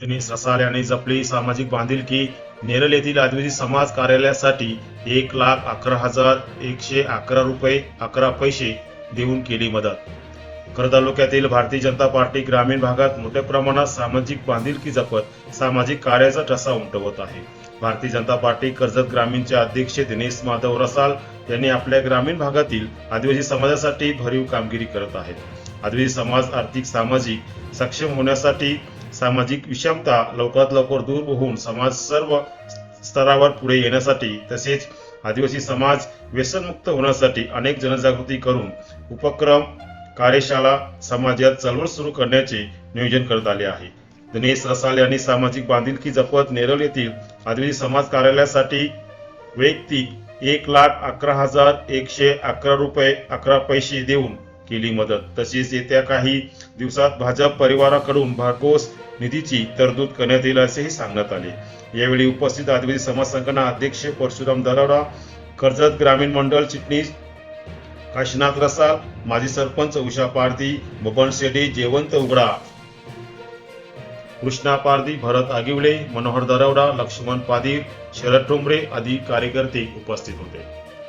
त्यांनी रसाल जपली सामाजिक बांधिलकी नेरल येथील आदिवासी समाज कार्यालयासाठी एक लाख अकरा हजार एकशे अकरा रुपये अकरा पैसे देऊन केली मदत. खर तालुक्यातील भारतीय जनता पार्टी ग्रामीण भागात मोठ्या प्रमाणात सामाजिक बांधिलकी जपत सामाजिक कार्याचा ठसा उमटवत आहे. भारतीय जनता पार्टी कर्जत ग्रामीणचे अध्यक्ष दिनेश माधव रसाल यांनी आपल्या ग्रामीण भागातील आदिवासी समाजासाठी भरीव कामगिरी करत आहेत. आदिवासी समाज आर्थिक सामाजिक सक्षम होण्यासाठी सामाजिक विषमता लवकरात लवकर दूर होऊन समाज सर्व स्तरावर पुढे येण्यासाठी तसेच आदिवासी समाज व्यसनमुक्त होण्यासाठी अनेक जनजागृती करून उपक्रम कार्यशाळा समाजात चळवळ सुरू करण्याचे नियोजन करण्यात आले आहे. दिनेश रसाल यांनी सामाजिक बांधिलकी जपत नेरळ येथील आदिवासी समाज कार्यालयासाठी वैयक्तिक एक लाख अकरा हजार एकशे अकरा रुपये अकरा पैसे देऊन केली मदत. तसेच येत्या काही दिवसात भाजप परिवाराकडून भरघोस निधीची तरतूद करण्यात येईल असेही सांगण्यात आले. यावेळी उपस्थित आदिवासी समाज संघटना अध्यक्ष परशुराम दरावडा कर्जत ग्रामीण मंडळ चिटणीस काशीनाथ रसाल माजी सरपंच उषा पारधी बबन शेडी जयवंत उगडा कृष्णा पारधी भरत आगिवळे मनोहर दरवडा लक्ष्मण पादीर शरद टोंबरे आदी कार्यकर्ते उपस्थित होते.